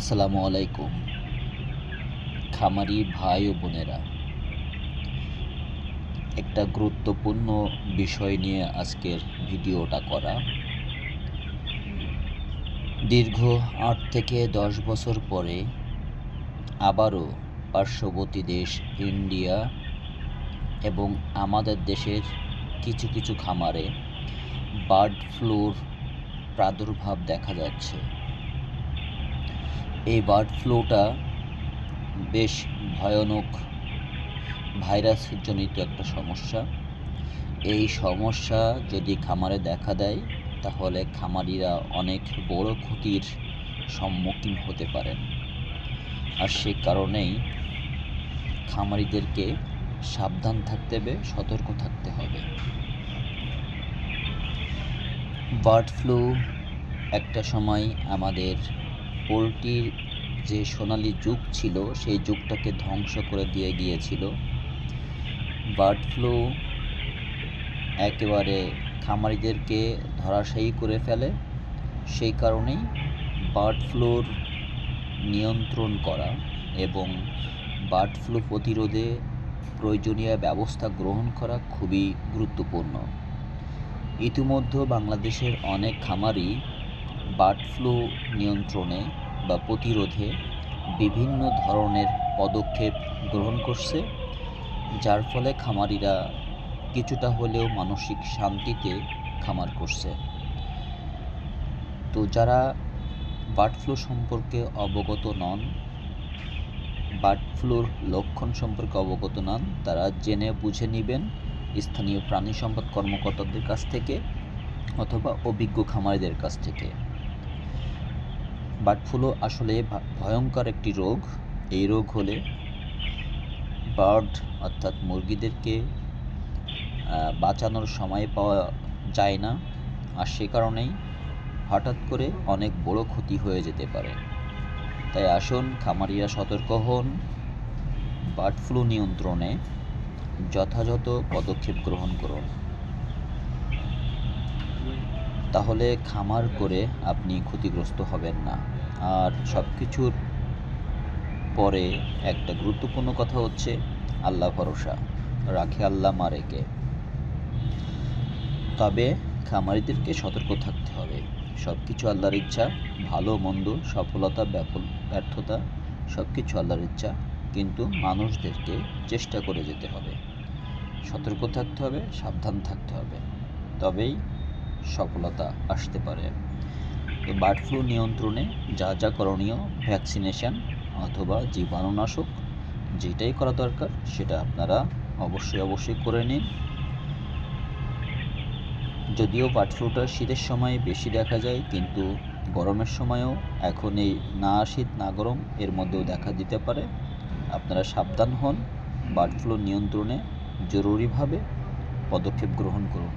আসসালামু আলাইকুম, খামারি ভাই ও বোনেরা। একটা গুরুত্বপূর্ণ বিষয় নিয়ে আজকের ভিডিওটা করা। দীর্ঘ আট থেকে দশ বছর পরে আবারও পার্শ্ববর্তী দেশ ইন্ডিয়া এবং আমাদের দেশের কিছু কিছু খামারে বার্ড ফ্লুর প্রাদুর্ভাব দেখা যাচ্ছে। এই বার্ড ফ্লুটা বেশ ভয়ানক ভাইরাসজনিত একটা সমস্যা। এই সমস্যা যদি খামারে দেখা দেয়, তাহলে খামারিরা অনেক বড় ক্ষতির সম্মুখীন হতে পারেন। আর সে কারণেই খামারিদেরকে সাবধান থাকতে হবে, সতর্ক থাকতে হবে। বার্ড ফ্লু একটা সময় আমাদের পোলট্রির যে সোনালি যুগ ছিল, সেই যুগটাকে ধ্বংস করে দিয়ে গিয়েছিল। বার্ড ফ্লু একেবারে খামারিদেরকে ধরাশায়ী করে ফেলে। সেই কারণেই বার্ড ফ্লুর নিয়ন্ত্রণ করা এবং বার্ড ফ্লু প্রতিরোধে প্রয়োজনীয় ব্যবস্থা গ্রহণ করা খুবই গুরুত্বপূর্ণ। ইতিমধ্যে বাংলাদেশের অনেক খামারই বার্ড ফ্লু নিয়ন্ত্রণে বা প্রতিরোধে বিভিন্ন ধরনের পদক্ষেপ গ্রহণ করছে, যার ফলে খামারিরা কিছুটা হলেও মানসিক শান্তিতে খামার করছে। তো যারা বার্ড ফ্লু সম্পর্কে অবগত নন, বার্ড ফ্লুর লক্ষণ সম্পর্কে অবগত নন, তারা জেনে বুঝে নেবেন স্থানীয় প্রাণী সম্পদ কর্মকর্তাদের কাছ থেকে অথবা অভিজ্ঞ খামারিদের কাছ থেকে। বার্ড ফ্লু আসলে ভয়ঙ্কর একটি রোগ। এই রোগ হলে বার্ড, অর্থাৎ মুরগিদেরকে বাঁচানোর সময় পাওয়া যায় না। আর সে কারণেই হঠাৎ করে অনেক বড় ক্ষতি হয়ে যেতে পারে। তাই আসুন, খামারিরা সতর্ক হন বার্ড ফ্লু নিয়ন্ত্রণে যথাযথ পদক্ষেপ গ্রহণ করুন। তাহলে খামার করে আপনি ক্ষতিগ্রস্ত হবেন না। আর সব কিছুর পরে একটা গুরুত্বপূর্ণ কথা হচ্ছে আল্লাহ ভরসা, রাখে আল্লাহ মারেকে। তবে খামারিদেরকে সতর্ক থাকতে হবে। সব কিছু আল্লাহর ইচ্ছা, ভালো মন্দ, সফলতা ব্যাফল ব্যর্থতা সব কিছু আল্লাহর ইচ্ছা, কিন্তু মানুষদেরকে চেষ্টা করে যেতে হবে। সতর্ক থাকতে হবে, সাবধান থাকতে হবে। তবেই সফলতা আসতে পারে। বার্ড ফ্লু নিয়ন্ত্রণে যা যা করণীয় ভ্যাকসিনেশান অথবা জীবাণুনাশক যেটাই করা দরকার, সেটা আপনারা অবশ্যই অবশ্যই করে নিন। যদিও বার্ড ফ্লুটা শীতের সময় বেশি দেখা যায়, কিন্তু গরমের সময়ও এখন এই না শীত, না গরম এর মধ্যেও দেখা দিতে পারে। আপনারা সাবধান হন বার্ড ফ্লু নিয়ন্ত্রণে জরুরিভাবে পদক্ষেপ গ্রহণ করুন।